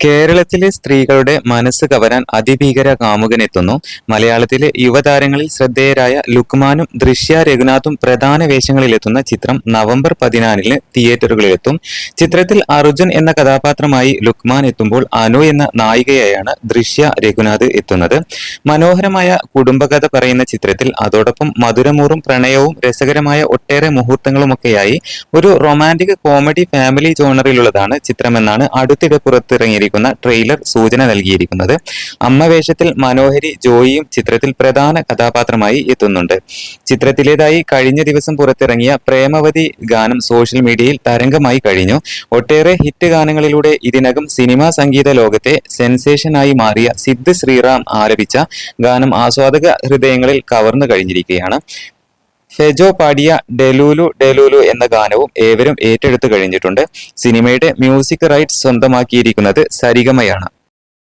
കേരളത്തിലെ സ്ത്രീകളുടെ മനസ്സ് കവരാൻ അതിഭീകര കാമുകനെത്തുന്നു. മലയാളത്തിലെ യുവതാരങ്ങളിൽ ശ്രദ്ധേയരായ ലുക്മാനും ദൃശ്യ രഘുനാഥും പ്രധാന വേഷങ്ങളിലെത്തുന്ന ചിത്രം നവംബർ പതിനാലിന് തിയേറ്ററുകളിലെത്തും. ചിത്രത്തിൽ അർജുൻ എന്ന കഥാപാത്രമായി ലുക്മാൻ എത്തുമ്പോൾ അനു എന്ന നായികയായാണ് ദൃശ്യ രഘുനാഥ് എത്തുന്നത്. മനോഹരമായ കുടുംബകഥ പറയുന്ന ചിത്രത്തിൽ അതോടൊപ്പം മധുരമൂറും പ്രണയവും രസകരമായ ഒട്ടേറെ മുഹൂർത്തങ്ങളുമൊക്കെയായി. ഒരു റൊമാന്റിക് കോമഡി ഫാമിലി ജോണറിലുള്ളതാണ് ചിത്രമെന്നാണ് അടുത്തിടെ പുറത്തിറങ്ങിയിരിക്കുന്ന ട്രെയിലർ സൂചന നൽകിയിരിക്കുന്നത്. അമ്മ വേഷത്തിൽ മനോഹരി ജോയിയും ചിത്രത്തിൽ പ്രധാന കഥാപാത്രമായി എത്തുന്നുണ്ട്. ചിത്രത്തിലേതായി കഴിഞ്ഞ ദിവസം പുറത്തിറങ്ങിയ പ്രേമവതി ഗാനം സോഷ്യൽ മീഡിയയിൽ തരംഗമായി കഴിഞ്ഞു. ഒട്ടേറെ ഹിറ്റ് ഗാനങ്ങളിലൂടെ ഇതിനകം സിനിമാ സംഗീത ലോകത്തെ സെൻസേഷനായി മാറിയ സിദ്ധ് ശ്രീറാം ആലപിച്ച ഗാനം ആസ്വാദക ഹൃദയങ്ങളിൽ കവർന്നു കഴിഞ്ഞിരിക്കുകയാണ്. ഫെജോ പാടിയ ഡെലൂലു ഡെലൂലു എന്ന ഗാനവും ഏവരും ഏറ്റെടുത്തു കഴിഞ്ഞിട്ടുണ്ട്. സിനിമയുടെ മ്യൂസിക് റൈറ്റ്സ് സ്വന്തമാക്കിയിരിക്കുന്നത് സരിഗമയാണ്.